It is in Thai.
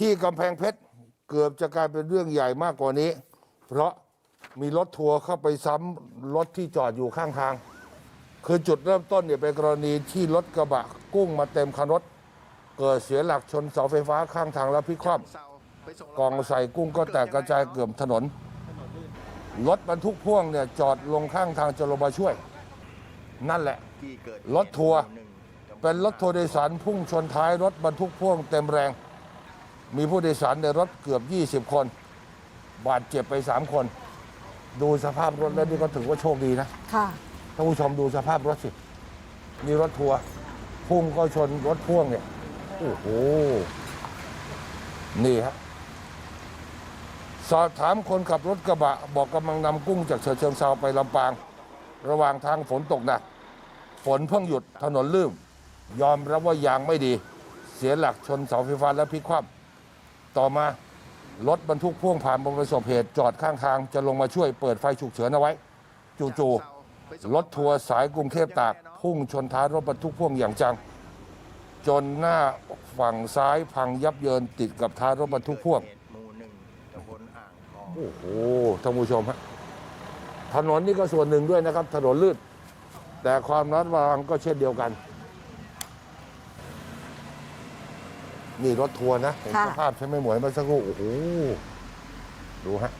ที่กำแพงเพชรเกือบจะกลายเป็นเรื่องใหญ่มากกว่านี้ เพราะมีรถทัวร์เข้าไปซ้ำรถที่จอดอยู่ข้างทาง คือจุดเริ่มต้นเนี่ยเป็นกรณีที่รถกระบะกุ้งมาเต็มคันรถ เกิดเสียหลักชนเสาไฟฟ้าข้างทางแล้วพลิกคว่ำกองใส่กุ้งก็แตกกระจายเกือบถนน รถบรรทุกพ่วงเนี่ยจอดลงข้างทางจะลงมาช่วย นั่นแหละ รถทัวร์เป็นรถทัวร์โดยสารพุ่งชนท้ายรถบรรทุกพ่วงเต็มแรง มีผู้โดยสารในรถเกือบ 20 คน บาดเจ็บไป 3 คน ดูสภาพรถแล้วนี่ก็ถือว่าโชคดีนะค่ะ ท่านผู้ชมดูสภาพรถสินี่รถทัวร์พุ่งก็ชนรถพ่วงเนี่ย โอ้โห นี่ฮะ สอบถามคนขับรถกระบะ บอกกำลังนำกุ้งจากเฉะเชิงเซาไปลำปาง ระหว่างทางฝนตกหนัก ฝนเพิ่งหยุดถนนลื่นยอมรับว่ายางไม่ดี เสียหลักชนเสาไฟฟ้าและพลิกคว่ำ ต่อมารถบรรทุกพ่วงผ่านประสบเหตุจอดข้างทางจะลงมาช่วยเปิดไฟฉุกเฉินเอาไว้ จู่ๆรถทัวร์สายกรุงเทพตาก พุ่งชนท้ายรถบรรทุกพ่วงอย่างจัง จนหน้าฝั่งซ้ายพังยับเยินติดกับท้ายรถบรรทุกพ่วงหมู่หนึ่งตำบลอ่างทองโอ้โหท่านผู้ชมฮะถนนนี่ก็ส่วนหนึ่งด้วยนะครับ ถนนลื่นแต่ความระมัดระวังก็เช่นเดียวกัน นี่รถทัวร์นะเห็นค่ะสภาพใช่ไหมหมวยเมาสักครู่โอ้โหดูฮะ